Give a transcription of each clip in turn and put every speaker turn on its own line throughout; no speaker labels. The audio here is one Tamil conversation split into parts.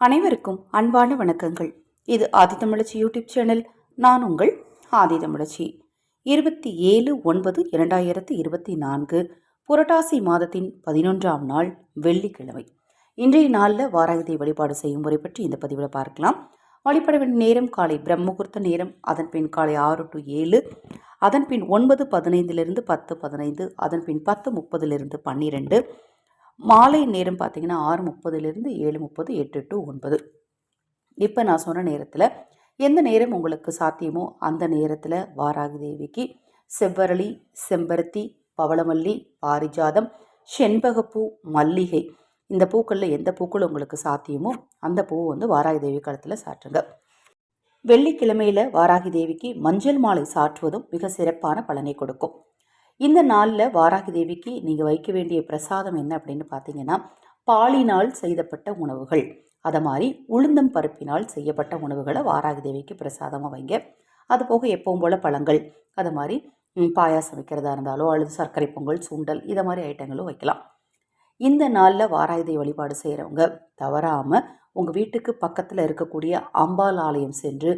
அனைவருக்கும் அன்பான வணக்கங்கள். இது ஆதித்தமிழச்சி யூடியூப் சேனல். நான் உங்கள் ஆதித்தமிழச்சி இருபத்தி ஏழு ஒன்பது இரண்டாயிரத்தி இருபத்தி நான்கு புரட்டாசி மாதத்தின் பதினொன்றாம் நாள் வெள்ளிக்கிழமை. இன்றைய நாளில் வாராகதி வழிபாடு செய்யும் முறை பற்றி இந்த பதிவில் பார்க்கலாம். வழிபட வேண்டிய நேரம் காலை பிரம்மகுர்த்த நேரம் அதன் பின் காலை ஆறு டு ஏழு அதன் பின் ஒன்பது பதினைந்திலிருந்து பத்து பதினைந்து அதன் பின் பத்து முப்பதிலிருந்து பன்னிரெண்டு மாலை நேரம் பார்த்தீங்கன்னா ஆறு முப்பதுலேருந்து ஏழு முப்பது எட்டு டு ஒன்பது. இப்போ நான் சொன்ன நேரத்தில் எந்த நேரம் உங்களுக்கு சாத்தியமோ அந்த நேரத்தில் வாராகி தேவிக்கு செவ்வரளி செம்பருத்தி பவளமல்லி பாரிஜாதம் செண்பகப்பூ மல்லிகை இந்த பூக்களில் எந்த பூக்கள் உங்களுக்கு சாத்தியமோ அந்த பூ வந்து வாராகி தேவி காலத்தில் சாற்றுங்க. வெள்ளிக்கிழமையில் வாராகி தேவிக்கு மஞ்சள் மாலை சாற்றுவதும் மிக சிறப்பான பலனை கொடுக்கும். இந்த நாளில் வாராகி தேவிக்கு நீங்கள் வைக்க வேண்டிய பிரசாதம் என்ன அப்படின்னு பார்த்தீங்கன்னா பாலினால் செய்தப்பட்ட உணவுகள். அதை மாதிரி உளுந்தம் பருப்பினால் செய்யப்பட்ட உணவுகளை வாராகி தேவிக்கு பிரசாதமாக வைங்க. அது போக எப்பவும் போல் பழங்கள் அது மாதிரி பாயாசம் வைக்கிறதா இருந்தாலோ அல்லது சர்க்கரை பொங்கல் சுண்டல் இதை மாதிரி ஐட்டங்களும் வைக்கலாம். இந்த நாளில் வாராயுதை வழிபாடு செய்கிறவங்க தவறாமல் உங்கள் வீட்டுக்கு பக்கத்தில் இருக்கக்கூடிய அம்பாள் ஆலயம் சென்று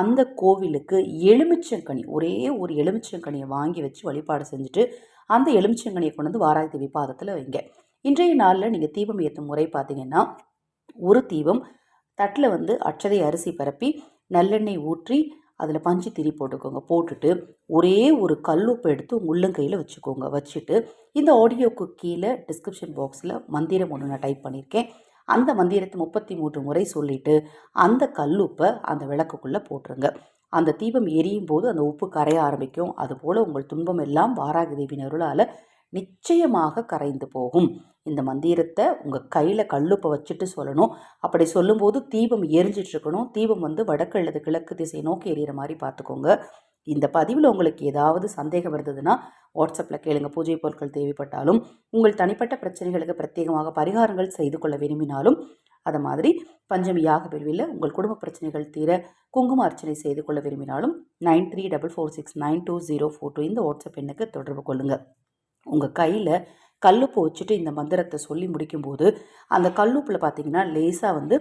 அந்த கோவிலுக்கு எலுமிச்சங்கனி ஒரே ஒரு எலுமிச்சங்கனியை வாங்கி வச்சு வழிபாடு செஞ்சுட்டு அந்த எலுமிச்சங்கனியை கொண்டு வந்து வாராய் தேவி பாதத்தில் வைங்க. இன்றைய நாளில் நீங்கள் தீபம் ஏற்றும் முறை பார்த்தீங்கன்னா ஒரு தீபம் தட்டில் வந்து அச்சதை அரிசி பரப்பி நல்லெண்ணெய் ஊற்றி அதில் பஞ்சு திரி போட்டுக்கோங்க. போட்டுட்டு ஒரே ஒரு கல்லுப்பு எடுத்து உங்கள் உள்ளங்கையில் வச்சுக்கோங்க. வச்சுட்டு இந்த ஆடியோக்கு கீழே டிஸ்கிரிப்ஷன் பாக்ஸில் மந்திரம் ஒன்று நான் டைப் பண்ணியிருக்கேன் அந்த மந்திரத்தை முப்பத்தி மூன்று முறை சொல்லிட்டு அந்த கல்லுப்பை அந்த விளக்குக்குள்ளே போட்டுருங்க. அந்த தீபம் எரியும் போது அந்த உப்பு கரைய ஆரம்பிக்கும். அதுபோல் உங்கள் துன்பம் எல்லாம் வாராகி தேவியின் அருளால் நிச்சயமாக கரைந்து போகும். இந்த மந்திரத்தை உங்கள் கையில் கல்லுப்பை வச்சுட்டு சொல்லணும். அப்படி சொல்லும்போது தீபம் எரிஞ்சிட்ருக்கணும் தீபம் வந்து வடக்கு அல்லது கிழக்கு திசை நோக்கி எரியிற மாதிரி பார்த்துக்கோங்க. இந்த பதிவில் உங்களுக்கு ஏதாவது சந்தேகம் இருந்ததுன்னா வாட்ஸ்அப்பில் கேளுங்க. பூஜை பொருட்கள் தேவைப்பட்டாலும் உங்கள் தனிப்பட்ட பிரச்சனைகளுக்கு பிரத்யேகமாக பரிகாரங்கள் செய்து கொள்ள விரும்பினாலும் அதை மாதிரி பஞ்சமி யாக பிரிவில் உங்கள் குடும்ப பிரச்சனைகள் தீர குங்கும அர்ச்சனை செய்து கொள்ள விரும்பினாலும் nine three double four six nine two zero four two இந்த வாட்ஸ்அப் எண்ணுக்கு தொடர்பு கொள்ளுங்கள் உங்கள் கையில் கல்லுப்பு வச்சுட்டு இந்த மந்திரத்தை சொல்லி முடிக்கும்போது அந்த கல்லுப்பில் பார்த்தீங்கன்னா லேசாக வந்து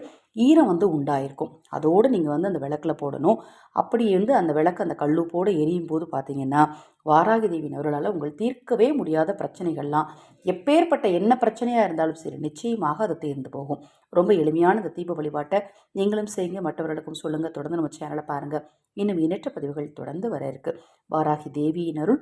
ஈரம் வந்து உண்டாயிருக்கும். அதோடு நீங்கள் வந்து அந்த விளக்கில் போடணும். அப்படி வந்து அந்த விளக்கு அந்த கல்லுப்போடு எரியும் போது பார்த்தீங்கன்னா வாராகி தேவியின் அருளால் உங்கள் தீர்க்கவே முடியாத பிரச்சனைகள்லாம் எப்பேற்பட்ட என்ன பிரச்சனையாக இருந்தாலும் சரி நிச்சயமாக அது தீர்ந்து போகும். ரொம்ப எளிமையான இந்த தீப வழிபாட்டை நீங்களும் செய்யுங்க. மற்றவர்களுக்கும் சொல்லுங்கள் தொடர்ந்து நம்ம சேனலை பாருங்கள் இன்னும் எண்ணற்ற பதிவுகள் தொடர்ந்து வர இருக்கு. வாராகி தேவியின் அருள்.